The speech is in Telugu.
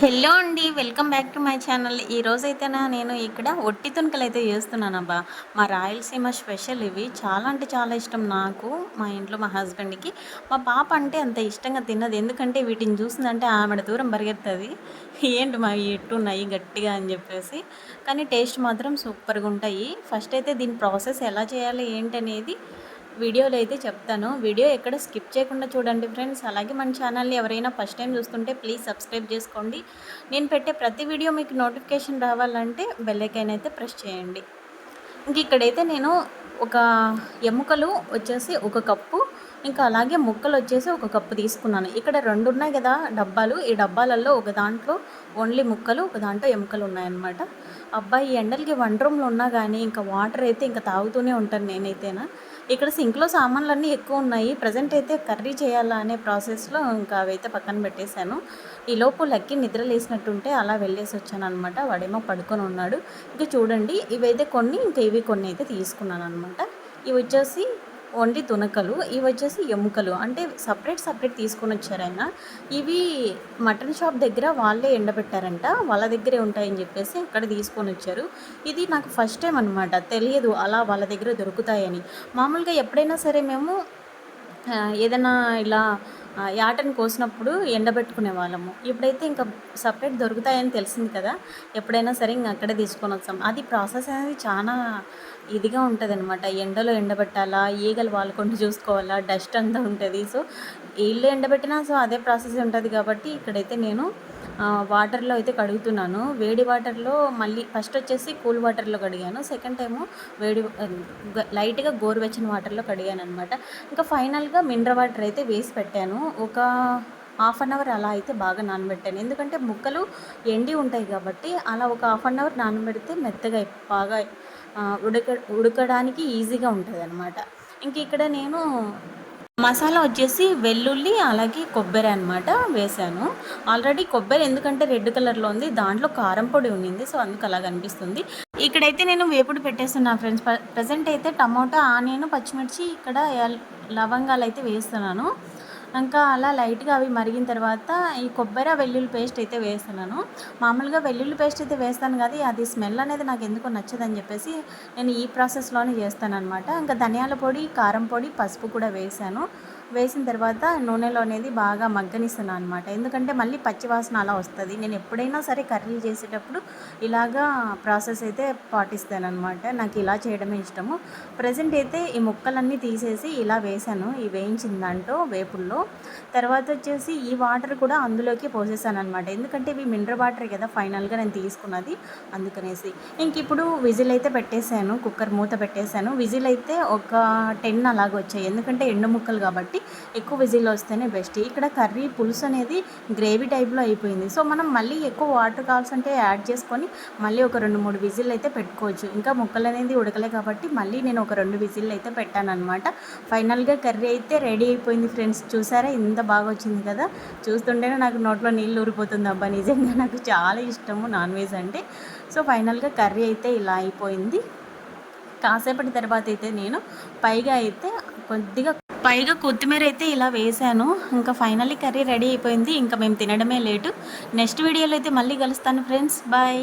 హలో అండి welcome back to my channel. ఈ నేను ఇక్కడ ఒట్టి తుణకలు అయితే చేస్తున్నానబ్బా. మా రాయలసీమ స్పెషల్ ఇవి. చాలా అంటే చాలా ఇష్టం నాకు మా ఇంట్లో మా హస్బెండ్కి. మా పాప అంటే అంత ఇష్టంగా తిన్నది. ఎందుకంటే వీటిని చూసిందంటే ఆమెడ దూరం పరిగెత్తుంది. ఏంటి మా ఎట్టున్నాయి గట్టిగా అని చెప్పేసి. కానీ టేస్ట్ మాత్రం సూపర్గా ఉంటాయి. ఫస్ట్ అయితే దీని ప్రాసెస్ ఎలా చేయాలి ఏంటనేది వీడియోలో అయితే చెప్తాను. వీడియో ఎక్కడ స్కిప్ చేయకుండా చూడండి ఫ్రెండ్స్. అలాగే మన ఛానల్ని ఎవరైనా ఫస్ట్ టైం చూస్తుంటే ప్లీజ్ సబ్స్క్రైబ్ చేసుకోండి. నేను పెట్టే ప్రతి వీడియో మీకు నోటిఫికేషన్ రావాలంటే బెల్లైకైన్ అయితే ప్రెస్ చేయండి. ఇంక ఇక్కడైతే నేను ఒక ఎముకలు వచ్చేసి ఒక కప్పు ఇంకా అలాగే ముక్కలు వచ్చేసి ఒక కప్పు తీసుకున్నాను. ఇక్కడ రెండు ఉన్నాయి కదా డబ్బాలు. ఈ డబ్బాలలో ఒక దాంట్లో ఓన్లీ ముక్కలు ఒక దాంట్లో ఎముకలు ఉన్నాయన్నమాట. అబ్బాయి ఎండలకి వన్ రూమ్లో ఉన్నా కానీ ఇంకా వాటర్ అయితే ఇంకా తాగుతూనే ఉంటాను నేనైతేనా. ఇక్కడ సింక్లో సామాన్లు ఎక్కువ ఉన్నాయి. ప్రజెంట్ అయితే కర్రీ చేయాలా అనే ప్రాసెస్లో ఇంకా అవైతే పక్కన పెట్టేశాను. ఈ లోపు లక్కి నిద్ర లేసినట్టుంటే అలా వెళ్ళేసి వచ్చాను అనమాట వాడేమో పడుకొని ఉన్నాడు. ఇంకా చూడండి ఇవైతే కొన్ని ఇంకా ఇవి కొన్ని అయితే తీసుకున్నాను అనమాట ఇవి వచ్చేసి ఓన్లీ తునకలు ఇవి వచ్చేసి ఎముకలు. అంటే సపరేట్ సపరేట్ తీసుకొని వచ్చారు ఆయన ఇవి మటన్ షాప్ దగ్గర వాళ్ళే ఎండబెట్టారంట. వాళ్ళ దగ్గరే ఉంటాయని చెప్పేసి అక్కడ తీసుకొని వచ్చారు. ఇది నాకు ఫస్ట్ టైం అనమాట తెలియదు అలా వాళ్ళ దగ్గర దొరుకుతాయని. మామూలుగా ఎప్పుడైనా సరే మేము ఏదైనా ఇలా యాటను కోసినప్పుడు ఎండబెట్టుకునే వాళ్ళము. ఇప్పుడైతే ఇంకా సపరేట్ దొరుకుతాయని తెలిసింది కదా. ఎప్పుడైనా సరే ఇంకా అక్కడే తీసుకొని వస్తాం. అది ప్రాసెస్ అనేది చాలా ఇదిగా ఉంటుంది అనమాట ఎండలో ఎండబెట్టాలా ఈగలు వాళ్ళకుండా చూసుకోవాలా డస్ట్ అంతా ఉంటుంది. సో ఇల్లు ఎండబెట్టినా సో అదే ప్రాసెస్ ఉంటుంది కాబట్టి ఇక్కడైతే నేను వాటర్లో అయితే కడుగుతున్నాను. వేడి వాటర్లో మళ్ళీ ఫస్ట్ వచ్చేసి కూల్ వాటర్లో కడిగాను. సెకండ్ టైము వేడి లైట్గా గోరువెచ్చని వాటర్లో కడిగాను అనమాట ఇంకా ఫైనల్గా మినరల్ వాటర్ అయితే వేసి పెట్టాను. ఒక హాఫ్ అన్ అవర్ అలా అయితే బాగా నానబెట్టాను. ఎందుకంటే ముక్కలు ఎండి ఉంటాయి కాబట్టి అలా ఒక హాఫ్ అన్ అవర్ నానబెడితే మెత్తగా బాగా ఉడక ఉడకడానికి ఈజీగా ఉంటుంది అనమాట ఇంక ఇక్కడ నేను మసాలా వచ్చేసి వెల్లుల్లి అలాగే కొబ్బరి అనమాట వేసాను ఆల్రెడీ కొబ్బరి ఎందుకంటే రెడ్ కలర్లో ఉంది దాంట్లో కారం పొడి ఉండింది సో అందుకు అలా కనిపిస్తుంది ఇక్కడైతే నేను వేపుడు పెట్టేస్తున్నాను ఫ్రెండ్స్. ప్రజెంట్ అయితే టమోటా ఆనియన్ పచ్చిమిర్చి ఇక్కడ లవంగాలు అయితే వేస్తున్నాను. ఇంకా అలా లైట్గా అవి మరిగిన తర్వాత ఈ కొబ్బరి వెల్లుల్లి పేస్ట్ అయితే వేస్తున్నాను. మామూలుగా వెల్లుల్లి పేస్ట్ అయితే వేస్తాను కానీ అది స్మెల్ అనేది నాకు ఎందుకో నచ్చదని చెప్పేసి నేను ఈ ప్రాసెస్లోనే చేస్తాను అనమాట ఇంకా ధనియాల పొడి కారం పొడి పసుపు కూడా వేసాను. వేసిన తర్వాత నూనెలో అనేది బాగా మగ్గనిస్తున్నాను అనమాట ఎందుకంటే మళ్ళీ పచ్చివాసన అలా వస్తుంది. నేను ఎప్పుడైనా సరే కర్రీలు చేసేటప్పుడు ఇలాగా ప్రాసెస్ అయితే పాటిస్తాను అనమాట నాకు ఇలా చేయడమే ఇష్టము. ప్రజెంట్ అయితే ఈ ముక్కలన్నీ తీసేసి ఇలా వేసాను. ఈ వేయించిన దాంట్లో వేపుల్లో. తర్వాత వచ్చేసి ఈ వాటర్ కూడా అందులోకి పోసేసాను అనమాట ఎందుకంటే ఇవి మినరల్ వాటర్ కదా ఫైనల్గా నేను తీసుకున్నది. అందుకనేసి ఇంక ఇప్పుడు విజిల్ అయితే పెట్టేశాను. కుక్కర్ మూత పెట్టేశాను. విజిల్ అయితే ఒక టెన్ అలాగ వచ్చాయి. ఎందుకంటే ఎండు ముక్కలు కాబట్టి కాబట్టి ఎక్కువ విజిల్ వస్తేనే బెస్ట్ ఇక్కడ కర్రీ పులుసు అనేది గ్రేవీ టైప్లో అయిపోయింది. సో మనం మళ్ళీ ఎక్కువ వాటర్ కావాల్సంటే యాడ్ చేసుకొని మళ్ళీ ఒక రెండు మూడు విజిల్ అయితే పెట్టుకోవచ్చు. ఇంకా ముక్కలు అనేది ఉడకలే కాబట్టి మళ్ళీ నేను ఒక రెండు విజిల్ అయితే పెట్టాను అనమాట ఫైనల్గా కర్రీ అయితే రెడీ అయిపోయింది ఫ్రెండ్స్ చూసారా? ఇంత బాగా వచ్చింది కదా? చూస్తుంటేనే నాకు నోట్లో నీళ్ళు ఊరిపోతుంది. అబ్బా నిజంగా నాకు చాలా ఇష్టము నాన్ వెజ్ అంటే. సో ఫైనల్గా కర్రీ అయితే ఇలా అయిపోయింది. కాసేపటి తర్వాత అయితే నేను పైగా అయితే కొద్దిగా పైగా కొత్తిమీర అయితే ఇలా వేసాను. ఇంకా ఫైనల్లీ కర్రీ రెడీ అయిపోయింది. ఇంకా మేము తినడమే లేటు. నెక్స్ట్ వీడియోలో అయితే మళ్ళీ కలుస్తాను ఫ్రెండ్స్ బాయ్